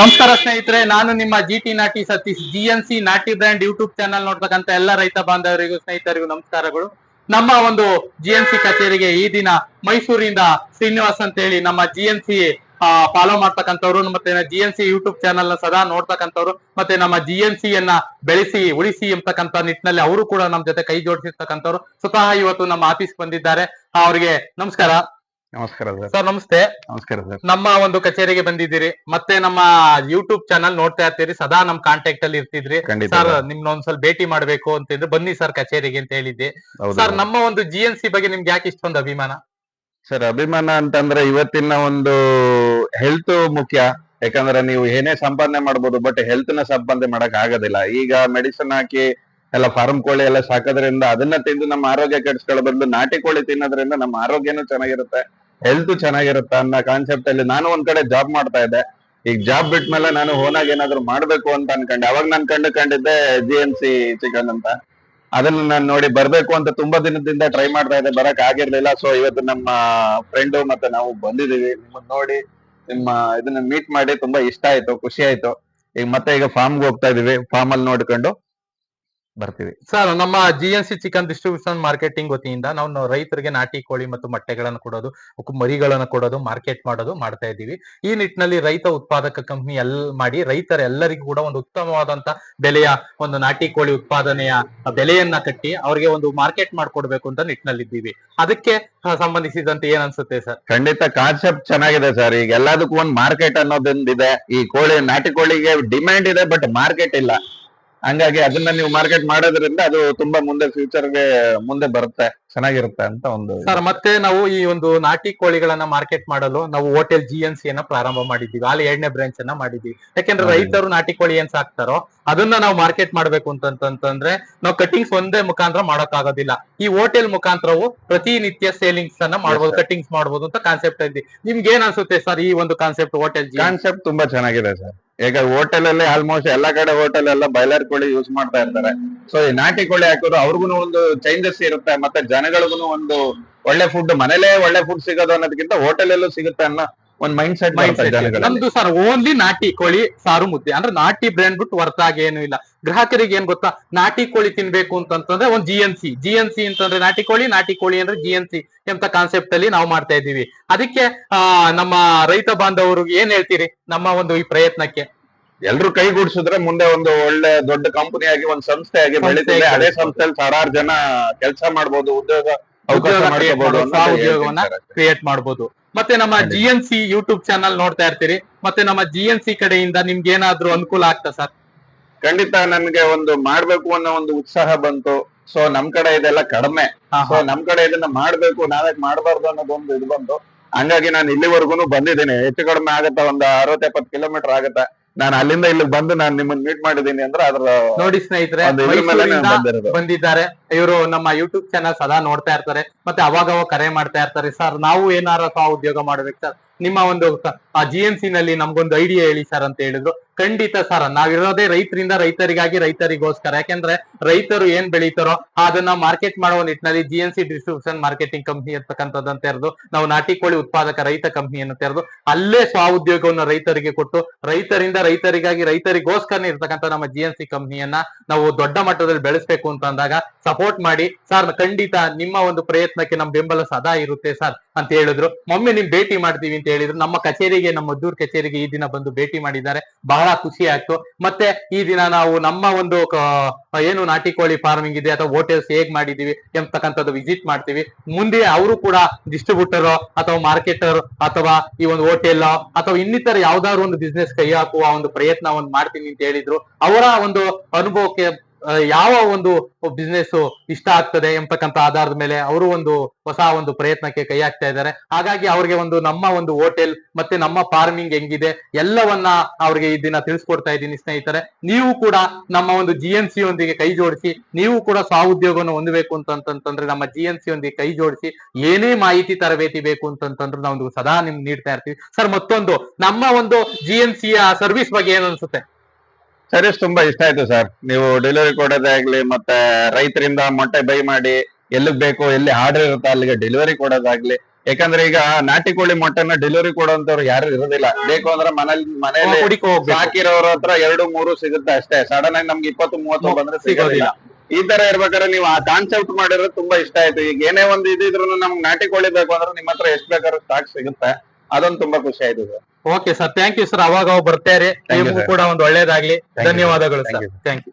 ನಮಸ್ಕಾರ ಸ್ನೇಹಿತರೆ, ನಾನು ನಿಮ್ಮ ಜಿ ಟಿ ನಾಟಿ ಸತೀಶ್ ಜಿ ಎನ್ ಸಿ ನಾಟಿ ಬ್ರ್ಯಾಂಡ್ ಯೂಟ್ಯೂಬ್ ಚಾನಲ್ ನೋಡ್ತಕ್ಕಂತ ಎಲ್ಲ ರೈತ ಬಾಂಧವರಿಗೂ, ಸ್ನೇಹಿತರಿಗೂ ನಮಸ್ಕಾರಗಳು. ನಮ್ಮ ಒಂದು ಜಿ ಎನ್ ಸಿ ಕಚೇರಿಗೆ ಈ ದಿನ ಮೈಸೂರಿಂದ ಶ್ರೀನಿವಾಸ್ ಅಂತ ಹೇಳಿ ನಮ್ಮ ಜಿ ಎನ್ ಸಿ ಫಾಲೋ ಮಾಡ್ತಕ್ಕಂಥವ್ರು, ಮತ್ತೆ ಜಿ ಎನ್ ಸಿ ಯೂಟ್ಯೂಬ್ ಚಾನಲ್ನ ಸದಾ ನೋಡ್ತಕ್ಕಂಥವ್ರು, ಮತ್ತೆ ನಮ್ಮ ಜಿ ಎನ್ ಸಿ ಯನ್ನ ಬೆಳೆಸಿ, ಉಳಿಸಿ ಎಂಬತಕ್ಕಂತ ನಿಟ್ಟಿನಲ್ಲಿ ಅವರು ಕೂಡ ನಮ್ಮ ಜೊತೆ ಕೈ ಜೋಡಿಸಿರ್ತಕ್ಕಂಥವ್ರು. ಸ್ವತಃ ಇವತ್ತು ನಮ್ಮ ಆಫೀಸ್ ಬಂದಿದ್ದಾರೆ. ಅವರಿಗೆ ನಮಸ್ಕಾರ. ನಮಸ್ಕಾರ ಸರ್. ನಮಸ್ತೆ. ನಮಸ್ಕಾರ ಸರ್. ನಮ್ಮ ಒಂದು ಕಚೇರಿಗೆ ಬಂದಿದ್ದೀರಿ. ಮತ್ತೆ ನಮ್ಮ ಯೂಟ್ಯೂಬ್ ಚಾನಲ್ ನೋಡ್ತಾ ಇರ್ತೀರಿ. ಸದಾ ನಮ್ ಕಾಂಟ್ಯಾಕ್ಟ್ ಅಲ್ಲಿ ಇರ್ತಿದ್ರಿ. ಸರ್. ನಿಮ್ನ ಒಂದ್ಸಲ ಭೇಟಿ ಮಾಡ್ಬೇಕು ಅಂತಂದ್ರೆ ಬನ್ನಿ ಸರ್ ಕಚೇರಿಗೆ ಅಂತ ಹೇಳಿದ್ದೆ. ಸರ್. ನಮ್ಮ ಒಂದು ಜಿ ಎನ್ ಸಿ ಬಗ್ಗೆ ನಿಮ್ಗೆ ಯಾಕೆ ಇಷ್ಟೊಂದು ಅಭಿಮಾನ? ಸರ್ ಅಭಿಮಾನ ಅಂತಂದ್ರೆ ಇವತ್ತಿನ ಒಂದು ಹೆಲ್ತ್ ಮುಖ್ಯ. ಯಾಕಂದ್ರೆ ನೀವು ಏನೇ ಸಂಪಾದನೆ ಮಾಡ್ಬೋದು ಬಟ್ ಹೆಲ್ತ್ನ ಸಂಪಾದನೆ ಮಾಡಕ್ ಆಗೋದಿಲ್ಲ. ಈಗ ಮೆಡಿಸಿನ್ ಹಾಕಿ ಎಲ್ಲ ಫಾರ್ಮ್ ಕೋಳಿ ಎಲ್ಲ ಸಾಕೋದ್ರಿಂದ ಅದನ್ನ ತಿಂದು ನಮ್ಮ ಆರೋಗ್ಯ ಕೆಡಿಸ್ಕೊಳ್ಳೋ ಬದಲು ನಾಟಿ ಕೋಳಿ ತಿನ್ನೋದ್ರಿಂದ ನಮ್ಮ ಆರೋಗ್ಯನೂ ಚೆನ್ನಾಗಿರುತ್ತೆ. ಹೆಲ್ತ್ ಚೆನ್ನಾಗಿರುತ್ತೆ ಅನ್ನೋ ಕಾನ್ಸೆಪ್ಟ್ ಅಲ್ಲಿ ನಾನು ಒಂದ್ ಕಡೆ ಜಾಬ್ ಮಾಡ್ತಾ ಇದ್ದೆ. ಈಗ ಜಾಬ್ ಬಿಟ್ಮೇಲೆ ನಾನು ಓನಾಗಿ ಏನಾದ್ರು ಮಾಡ್ಬೇಕು ಅಂತ ಅನ್ಕೊಂಡೆ. ಅವಾಗ ನಾನು ಕಂಡು ಕಂಡಿದ್ದೆ ಜಿ ಎನ್ ಸಿ ಚಿಕನ್ ಅಂತ. ಅದನ್ನ ನಾನು ನೋಡಿ ಬರ್ಬೇಕು ಅಂತ ತುಂಬಾ ದಿನದಿಂದ ಟ್ರೈ ಮಾಡ್ತಾ ಇದ್ದೆ. ಬರಕ್ ಆಗಿರ್ಲಿಲ್ಲ. ಸೊ ಇವತ್ತು ನಮ್ಮ ಫ್ರೆಂಡ್ ಮತ್ತೆ ನಾವು ಬಂದಿದೀವಿ ನಿಮ್ಮನ್ನ ನೋಡಿ ನಿಮ್ಮ ಇದನ್ನ ಮೀಟ್ ಮಾಡಿ ತುಂಬಾ ಇಷ್ಟ ಆಯ್ತು, ಖುಷಿ ಆಯ್ತು. ಈಗ ಮತ್ತೆ ಈಗ ಫಾರ್ಮ್ಗೆ ಹೋಗ್ತಾ ಇದೀವಿ. ಫಾರ್ಮ್ ಅಲ್ಲಿ ನೋಡ್ಕೊಂಡು ಬರ್ತೀವಿ. ಸರ್ ನಮ್ಮ G N C chicken distribution marketing ವತಿಯಿಂದ ನಾವು ನಾವು ರೈತರಿಗೆ ನಾಟಿ ಕೋಳಿ ಮತ್ತು ಮೊಟ್ಟೆಗಳನ್ನು ಕೊಡೋದು ಮರಿಗಳನ್ನು ಕೊಡೋದು ಮಾರ್ಕೆಟ್ ಮಾಡೋದು ಮಾಡ್ತಾ ಇದ್ದೀವಿ. ಈ ನಿಟ್ಟಿನಲ್ಲಿ ರೈತ ಉತ್ಪಾದಕ ಕಂಪನಿ ಎಲ್ ಮಾಡಿ ರೈತರ ಎಲ್ಲರಿಗೂ ಕೂಡ ಒಂದು ಉತ್ತಮವಾದಂತ ಬೆಲೆಯ ಒಂದು ನಾಟಿ ಕೋಳಿ ಉತ್ಪಾದನೆಯ ಬೆಲೆಯನ್ನ ಕಟ್ಟಿ ಅವರಿಗೆ ಒಂದು ಮಾರ್ಕೆಟ್ ಮಾಡ್ಕೊಡ್ಬೇಕು ಅಂತ ನಿಟ್ಟಿನಲ್ಲಿದ್ದೀವಿ. ಅದಕ್ಕೆ ಆ, ಸಂಬಂಧಿಸಿದಂತೆ ಏನ್ ಅನ್ಸುತ್ತೆ ಸರ್? ಖಂಡಿತ ಕಾನ್ಸೆಪ್ಟ್ ಚೆನ್ನಾಗಿದೆ ಸರ್. ಈಗ ಎಲ್ಲದಕ್ಕೂ ಒಂದು ಮಾರ್ಕೆಟ್ ಅನ್ನೋದೊಂದಿದೆ. ಈ ಕೋಳಿ ನಾಟಿ ಕೋಳಿಗೆ ಡಿಮ್ಯಾಂಡ್ ಇದೆ ಬಟ್ ಮಾರ್ಕೆಟ್ ಇಲ್ಲ. ಹಂಗಾಗಿ ಅದನ್ನ ನೀವು ಮಾರ್ಕೆಟ್ ಮಾಡೋದ್ರಿಂದ ಅದು ತುಂಬಾ ಮುಂದೆ ಫ್ಯೂಚರ್ಗೆ ಮುಂದೆ ಬರುತ್ತೆ. ಚೆನ್ನಾಗಿರುತ್ತೆ ಅಂತ ಒಂದು ಸರ್ ಮತ್ತೆ ನಾವು ಈ ಒಂದು ನಾಟಿ ಕೋಳಿಗಳನ್ನ ಮಾರ್ಕೆಟ್ ಮಾಡಲು ನಾವು ಹೋಟೆಲ್ ಜಿ ಎನ್ ಸಿ ಅನ್ನ ಪ್ರಾರಂಭ ಮಾಡಿದ್ದೀವಿ. ಅಲ್ಲಿ ಎರಡನೇ ಬ್ರಾಂಚ್ ಅನ್ನ ಮಾಡಿದ್ವಿ ಯಾಕೆಂದ್ರೆ ರೈತರು ನಾಟಿ ಕೋಳಿ ಏನ್ ಸಾಕ್ತಾರೋ ಅದನ್ನ ನಾವು ಮಾರ್ಕೆಟ್ ಮಾಡ್ಬೇಕು ಅಂತಂತಂದ್ರೆ ನಾವು ಕಟಿಂಗ್ಸ್ ಒಂದೇ ಮುಖಾಂತರ ಮಾಡೋಕ್ಕಾಗೋದಿಲ್ಲ. ಈ ಹೋಟೆಲ್ ಮುಖಾಂತರವು ಪ್ರತಿನಿತ್ಯ ಸೇಲಿಂಗ್ಸ್ ಅನ್ನ ಮಾಡ್ಬೋದು ಕಟಿಂಗ್ಸ್ ಮಾಡ್ಬೋದು ಅಂತ ಕಾನ್ಸೆಪ್ಟ್ ಇದೆ. ನಿಮ್ಗೆ ಏನ್ ಅನ್ಸುತ್ತೆ ಸರ್ ಈ ಒಂದು ಕಾನ್ಸೆಪ್ಟ್ ಹೋಟೆಲ್ ಜಿ ಕಾನ್ಸೆಪ್ಟ್ ತುಂಬಾ ಚೆನ್ನಾಗಿದೆ ಸರ್. ಈಗ ಹೋಟೆಲ್ ಅಲ್ಲಿ ಆಲ್ಮೋಸ್ಟ್ ಎಲ್ಲಾ ಕಡೆ ಹೋಟೆಲ್ ಎಲ್ಲ ಬಾಯ್ಲರ್ ಕೋಳಿ ಯೂಸ್ ಮಾಡ್ತಾ ಇರ್ತಾರೆ. ಸೊ ಈ ನಾಟಿ ಕೋಳಿ ಹಾಕೋದು ಅವ್ರಿಗೂ ಒಂದು ಚೇಂಜಸ್ ಇರುತ್ತೆ ಮತ್ತೆ ಜನಗಳಿಗೂ ಒಂದು ಒಳ್ಳೆ ಫುಡ್ ಮನೇಲೇ ಒಳ್ಳೆ ಫುಡ್ ಸಿಗೋದು ಅನ್ನೋದಕ್ಕಿಂತ ಹೋಟೆಲ್ ಅಲ್ಲೂ ಸಿಗುತ್ತೆ ಅನ್ನೋ ಒಂದ್ ಮೈಂಡ್ ಸೆಟ್ ನಮ್ದು ಸರ್ ಓನ್ಲಿ ನಾಟಿ ಕೋಳಿ ಸಾರು ಮುದ್ದೆ. ಅಂದ್ರೆ ನಾಟಿ ಬ್ರ್ಯಾಂಡ್ ಬಿಟ್ಟು ಹೊರತಾಗಿ ಏನು ಇಲ್ಲ. ಗ್ರಾಹಕರಿಗೆ ಏನ್ ಗೊತ್ತಾ? ನಾಟಿ ಕೋಳಿ ತಿನ್ಬೇಕು ಅಂತಂತಂದ್ರೆ ಒಂದ್ G N C G N C ಅಂತಂದ್ರೆ ನಾಟಿ ಕೋಳಿ ನಾಟಿ ಕೋಳಿ ಅಂದ್ರೆ ಜಿ ಎನ್ ಸಿ ಎಂತ ಕಾನ್ಸೆಪ್ಟ್ ಅಲ್ಲಿ ನಾವು ಮಾಡ್ತಾ ಇದ್ದೀವಿ. ಅದಕ್ಕೆ ಆ ನಮ್ಮ ರೈತ ಬಾಂಧವರು ಏನ್ ಹೇಳ್ತೀರಿ? ನಮ್ಮ ಒಂದು ಈ ಪ್ರಯತ್ನಕ್ಕೆ. ಎಲ್ರು ಕೈಗೂಡಿಸಿದ್ರೆ ಮುಂದೆ ಒಂದು ಒಳ್ಳೆ ದೊಡ್ಡ ಕಂಪನಿ ಆಗಿ ಒಂದ್ ಸಂಸ್ಥೆ ಆಗಿ ಅದೇ. ಸಂಸ್ಥೆಯಲ್ಲಿ ಸಾವಿರಾರು ಜನ ಕೆಲಸ ಮಾಡ್ಬೋದು ಉದ್ಯೋಗ ಅವಕಾಶ ಮಾಡ್ಕೋಬಹುದು ಉದ್ಯೋಗವನ್ನ ಕ್ರಿಯೇಟ್ ಮಾಡಬಹುದು ಮತ್ತೆ ನಮ್ಮ. G N C YouTube channel ನೋಡ್ತಾ ಇರ್ತೀರಿ. ಮತ್ತೆ ನಮ್ಮ ಜಿ ಎನ್ ಸಿ ಕಡೆಯಿಂದ ನಿಮ್ಗೆ ಏನಾದ್ರೂ ಅನುಕೂಲ ಆಗ್ತಾ ಸರ್? ಖಂಡಿತ ನನ್ಗೆ ಒಂದು ಮಾಡ್ಬೇಕು ಅನ್ನೋ ಒಂದು ಉತ್ಸಾಹ ಬಂತು. ಸೊ ನಮ್ ಕಡೆ ಇದೆಲ್ಲ ಕಡಿಮೆ. ಸೊ ನಮ್ ಕಡೆ ಇದನ್ನ ಮಾಡ್ಬೇಕು ನಾವೇ ಮಾಡಬಾರ್ದು ಅನ್ನೋದೊಂದು ಇದು ಬಂತು. ಹಂಗಾಗಿ ನಾನು ಇಲ್ಲಿವರೆಗೂ ಬಂದಿದ್ದೀನಿ. ಹೆಚ್ಚು ಕಡಿಮೆ ಆಗತ್ತ ಒಂದ್ ಅರವತ್ ಎಪ್ಪತ್ ಕಿಲೋಮೀಟರ್ ಆಗತ್ತೆ. ನಾನು ಅಲ್ಲಿಂದ ಇಲ್ಲಿ ಬಂದು ನಾನು ನಿಮ್ಮನ್ನ ಮೀಟ್ ಮಾಡಿದ್ದೀನಿ ಅಂದ್ರೆ ಅದ್ರ ನೋಡಿ ಸ್ನೇಹಿತರೆ ಒಂದು ಇದ್ರ ಮೇಲೆ ಮೈಸೂರಿಂದ ಬಂದಿರೋದು. ಬಂದಿದ್ದಾರೆ. ಇವರು ನಮ್ಮ ಯೂಟ್ಯೂಬ್ ಚಾನಲ್ ಸದಾ ನೋಡ್ತಾ ಇರ್ತಾರೆ. ಮತ್ತೆ ಅವಾಗ ಅವಾಗ ಕರೆ ಮಾಡ್ತಾ ಇರ್ತಾರೆ. ಸರ್ ನಾವು ಏನಾರ ಸ್ವ ಉದ್ಯೋಗ ಮಾಡ್ಬೇಕು ಸರ್. ನಿಮ್ಮ ಒಂದು ಜಿ ಎಂ ಸಿ ನಲ್ಲಿ ನಮ್ಗೊಂದು ಐಡಿಯಾ ಹೇಳಿ ಸರ್ ಅಂತ ಹೇಳಿದ್ರು. ಖಂಡಿತ ಸರ್, ನಾವಿರೋದೇ ರೈತರಿಂದ ರೈತರಿಗಾಗಿ ರೈತರಿಗೋಸ್ಕರ. ಯಾಕೆಂದ್ರೆ ರೈತರು ಏನ್ ಬೆಳೀತಾರೋ ಅದನ್ನ ಮಾರ್ಕೆಟ್ ಮಾಡುವ ನಿಟ್ಟಿನಲ್ಲಿ G N C distribution marketing company ಇರ್ತಕ್ಕಂಥದ್ದನ್ನ ತೆರೆದು ನಾವು ನಾಟಿ ಕೋಳಿ ಉತ್ಪಾದಕ ರೈತ ಕಂಪ್ನಿಯನ್ನು ತೆರೆದು ಅಲ್ಲೇ ಸ್ವ ಉದ್ಯೋಗವನ್ನು ರೈತರಿಗೆ ಕೊಟ್ಟು ರೈತರಿಂದ ರೈತರಿಗಾಗಿ ರೈತರಿಗೋಸ್ಕರ ಇರ್ತಕ್ಕಂಥ ನಮ್ಮ ಜಿ ಎನ್ ಸಿ ಕಂಪ್ನಿಯನ್ನ ನಾವು ದೊಡ್ಡ ಮಟ್ಟದಲ್ಲಿ ಬೆಳೆಸಬೇಕು ಅಂತ ಅಂದಾಗ ಸಪೋರ್ಟ್ ಮಾಡಿ, ಸರ್, ಖಂಡಿತ ನಿಮ್ಮ ಒಂದು ಪ್ರಯತ್ನಕ್ಕೆ ನಮ್ಮ ಬೆಂಬಲ ಸದಾ ಇರುತ್ತೆ ಸರ್ ಅಂತ ಹೇಳಿದ್ರು. ಮೊಮ್ಮೆ ನಿಮ್ ಭೇಟಿ ಮಾಡ್ತೀವಿ ಅಂತ ಹೇಳಿದ್ರು. ನಮ್ಮ ಕಚೇರಿಗೆ, ನಮ್ಮ ಮದ್ದೂರ್ ಕಚೇರಿಗೆ ಈ ದಿನ ಬಂದು ಭೇಟಿ ಮಾಡಿದ್ದಾರೆ. ಬಹಳ ಖುಷಿ ಆಯ್ತು. ಮತ್ತೆ ಈ ದಿನ ನಾವು ನಮ್ಮ ಒಂದು ಏನು ನಾಟಿ ಕೋಳಿ ಫಾರ್ಮಿಂಗ್ ಇದೆ ಅಥವಾ ಹೋಟೆಲ್ಸ್ ಹೇಗ್ ಮಾಡಿದೀವಿ ಎಂಬತಕ್ಕಂಥದ್ದು ವಿಸಿಟ್ ಮಾಡ್ತೀವಿ. ಮುಂದೆ ಅವರು ಕೂಡ ಡಿಸ್ಟ್ರಿಬ್ಯೂಟರ್ ಅಥವಾ ಮಾರ್ಕೆಟರ್ ಅಥವಾ ಈ ಒಂದು ಹೋಟೆಲ್ ಅಥವಾ ಇನ್ನಿತರ ಯಾವ್ದಾದ್ರು ಒಂದು ಬಿಸ್ನೆಸ್ ಕೈ ಹಾಕುವ ಒಂದು ಪ್ರಯತ್ನ ಒಂದು ಮಾಡ್ತೀನಿ ಅಂತ ಹೇಳಿದ್ರು. ಅವರ ಒಂದು ಅನುಭವಕ್ಕೆ ಯಾವ ಒಂದು ಬಿಸ್ನೆಸ್ ಇಷ್ಟ ಆಗ್ತದೆ ಎಂಬತಕ್ಕಂತ ಆಧಾರದ ಮೇಲೆ ಅವರು ಒಂದು ಹೊಸ ಒಂದು ಪ್ರಯತ್ನಕ್ಕೆ ಕೈ ಹಾಕ್ತಾ ಇದ್ದಾರೆ. ಹಾಗಾಗಿ ಅವ್ರಿಗೆ ಒಂದು ನಮ್ಮ ಒಂದು ಹೋಟೆಲ್ ಮತ್ತೆ ನಮ್ಮ ಫಾರ್ಮಿಂಗ್ ಹೆಂಗಿದೆ ಎಲ್ಲವನ್ನ ಅವ್ರಿಗೆ ಈ ದಿನ ತಿಳಿಸ್ಕೊಡ್ತಾ ಇದ್ದೀನಿ ಸ್ನೇಹಿತರೆ. ನೀವು ಕೂಡ ನಮ್ಮ ಒಂದು ಜಿ ಎನ್ ಸಿ ಯೊಂದಿಗೆ ಕೈ ಜೋಡಿಸಿ, ನೀವು ಕೂಡ ಸ್ವಾಉದ್ಯೋಗವನ್ನು ಹೊಂದಬೇಕು ಅಂತಂತಂದ್ರೆ ನಮ್ಮ ಜಿ ಎನ್ ಸಿ ಯೊಂದಿಗೆ ಕೈ ಜೋಡಿಸಿ, ಏನೇ ಮಾಹಿತಿ ತರಬೇತಿ ಬೇಕು ಅಂತಂತಂದ್ರೆ ನಾವು ಸದಾ ನಿಮ್ಗೆ ನೀಡ್ತಾ ಇರ್ತೀವಿ. ಸರ್ ಮತ್ತೊಂದು, ನಮ್ಮ ಒಂದು ಜಿ ಎನ್ ಸಿಯ ಸರ್ವಿಸ್ ಬಗ್ಗೆ ಏನ್ ಅನ್ಸುತ್ತೆ? ಸರ್ವಿಸ್ ತುಂಬಾ ಇಷ್ಟ ಆಯ್ತು ಸರ್ ನೀವು ಡೆಲಿವರಿ ಕೊಡೋದೇ ಆಗ್ಲಿ ಮತ್ತೆ ರೈತರಿಂದ ಮೊಟ್ಟೆ ಬೈ ಮಾಡಿ ಎಲ್ಲಿಗ್ ಬೇಕು ಎಲ್ಲಿ ಆರ್ಡರ್ ಇರುತ್ತೆ ಅಲ್ಲಿಗೆ ಡೆಲಿವರಿ ಕೊಡೋದಾಗ್ಲಿ. ಯಾಕಂದ್ರೆ ಈಗ ನಾಟಿ ಕೋಳಿ ಮೊಟ್ಟೆನ ಡೆಲಿವರಿ ಕೊಡೋಂತವ್ರು ಯಾರು ಇರೋದಿಲ್ಲ. ಬೇಕು ಅಂದ್ರೆ ಮನೇಲಿ ಮನೇಲಿ ಹಾಕಿರೋರ ಹತ್ರ ಎರಡು ಮೂರು ಸಿಗುತ್ತೆ ಅಷ್ಟೇ. ಸಡನ್ ಆಗಿ ನಮ್ಗೆ ಇಪ್ಪತ್ತು ಮೂವತ್ತು ಬಂದ್ರೆ ಸಿಗೋದಿಲ್ಲ. ಈ ತರ ಇರ್ಬೇಕಾದ್ರೆ ನೀವು ಆ ಕಾನ್ಸೆಪ್ಟ್ ಮಾಡಿರೋದು ತುಂಬಾ ಇಷ್ಟ ಆಯ್ತು. ಈಗ ಏನೇ ಒಂದು ಇದ್ರು ನಮ್ಗೆ ನಾಟಿ ಕೋಳಿ ಬೇಕು ಅಂದ್ರೆ ನಿಮ್ಮ ಹತ್ರ ಎಷ್ಟ್ ಬೇಕಾದ್ರೂ ಸ್ಟಾಕ್ ಸಿಗುತ್ತೆ. ಅದೊಂದು ತುಂಬಾ ಖುಷಿ ಆಯ್ತು sir okay sir thank you sir ಅವಾಗ ಅವಾಗ ಬರ್ತಾರೆ. ನಿಮಗೂ ಕೂಡ ಒಂದು ಒಳ್ಳೇದಾಗ್ಲಿ. ಧನ್ಯವಾದಗಳು ಸರ್. Thank you